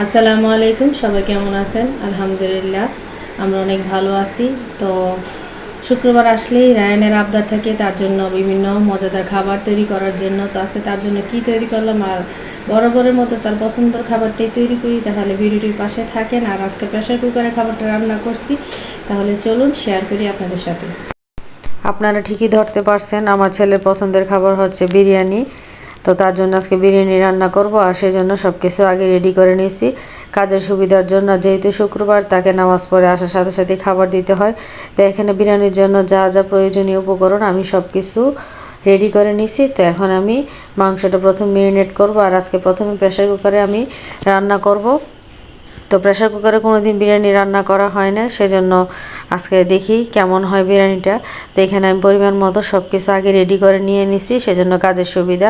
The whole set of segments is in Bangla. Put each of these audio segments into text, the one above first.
আসসালামু আলাইকুম, সবাই কেমন আছেন? আলহামদুলিল্লাহ, আমরা অনেক ভালো আছি। তো শুক্রবার আসলেই রায়ানের আবদার থাকে তার জন্য বিভিন্ন মজাদার খাবার তৈরি করার জন্য। তো আজকে তার জন্য কি তৈরি করলাম? আর বরাবরের মতো তার পছন্দের খাবারটাই তৈরি করি। তাহলে ভিডিওটির পাশে থাকেন। আর আজকে প্রেশার কুকারে খাবারটা রান্না করছি। তাহলে চলুন শেয়ার করি আপনাদের সাথে। আপনারা ঠিকই ধরতে পারছেন। আমার ছেলের পছন্দের খাবার হচ্ছে বিরিয়ানি। তো তার জন্য আজকে বিরিয়ানি রান্না করব, আর সেজন্য সব কিছু আগে রেডি করে নিয়েছি। কাজের সুবিধার জন্য যেহেতু শুক্রবার, তাকে নামাজ পড়ে আসার সাথে সাথে খাবার দিতে হয়। তো এখানে বিরিয়ানির জন্য যা যা প্রয়োজনীয় উপকরণ আমি সব কিছু রেডি করে নিয়েছি। তো এখন আমি মাংসটা প্রথম মেরিনেট করব, আর আজকে প্রথমে প্রেশার কুকারে আমি রান্না করব। তো প্রেশার কুকারে কোনো দিন বিরিয়ানি রান্না করা হয় না, সেজন্য আজকে দেখি কেমন হয় বিরিয়ানিটা। তো এখানে আমি পরিমাণ মতো সব কিছু আগে রেডি করে নিয়ে নিছি, সেজন্য কাজের সুবিধা।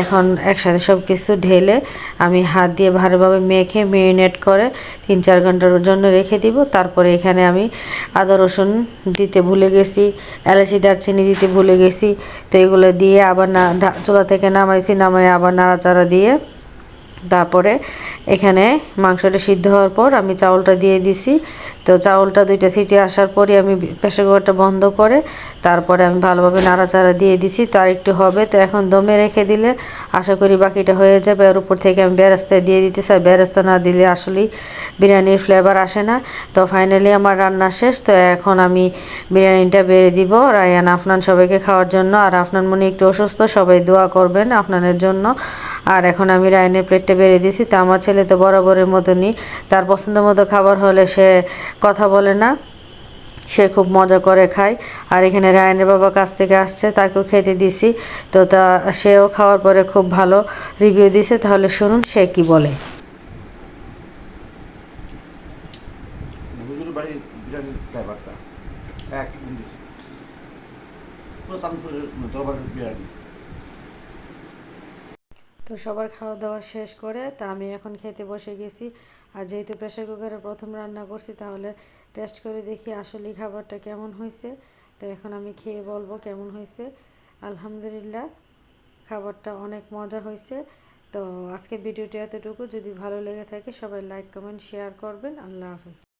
এখন একসাথে সব কিছু ঢেলে আমি হাত দিয়ে ভালোভাবে মেখে মেরিনেট করে তিন চার ঘণ্টার জন্য রেখে দিব। তারপরে এখানে আমি আদা, রসুন দিতে ভুলে গেছি, এলাচি, দারচিনি দিতে ভুলে গেছি। তো এগুলো দিয়ে আবার না, চুলা থেকে নামাইছি নামাই আবার নাড়াচাড়া দিয়ে তারপরে এখানে মাংসটা সিদ্ধ হওয়ার পর আমি চাউলটা দিয়ে দিছি। তো চাউলটা দুইটা সিটি আসার পরে আমি প্রেসার কুকারটা বন্ধ করে তারপরে আমি ভালোভাবে নাড়াচাড়া দিয়ে দিছি। তো আর একটু হবে। তো এখন দমে রেখে দিলে আশা করি বাকিটা হয়ে যাবে। আর উপর থেকে আমি বেরাস্তা দিয়ে দিতেছি। আর বেরাস্তা না দিলে আসলেই বিরিয়ানির ফ্লেভার আসে না। তো ফাইনালি আমার রান্না শেষ। তো এখন আমি বিরিয়ানিটা বেড়ে দিব রায়ান, আফনান সবাইকে খাওয়ার জন্য। আর আফনান মনে একটু অসুস্থ, সবাই দোয়া করবেন আফনানের জন্য। আর এখন আমি রায়নের প্লেটটা বেড়ে দিয়েছি। তো আমার ছেলে তো বরাবরের মতনই। তার পছন্দ মতো খাবার হলে সে কথা বলে না। সে খুব মজা করে খায়। আর এখানে রায়নের বাবা কাছ থেকে আসছে, তাকেও খেতে দিছি তো তা সেও খাওয়ার পরে খুব ভালো রিভিউ দিছে তাহলে শুনুন সে কি বলে। ফ্লেভারটা তো সবার খাওয়া দাওয়া শেষ করে তা আমি এখন খেতে বসে গেছি। আর যেহেতু প্রেসার কুকারে প্রথম রান্না করছি, তাহলে টেস্ট করে দেখি আসলেই খাবারটা কেমন হয়েছে। তো এখন আমি খেয়ে বলব কেমন হয়েছে। আলহামদুলিল্লাহ, খাবারটা অনেক মজা হয়েছে। তো আজকে ভিডিওটি এতটুকু। যদি ভালো লেগে থাকে সবাই লাইক কমেন্ট শেয়ার করবেন। আল্লাহ হাফেজ।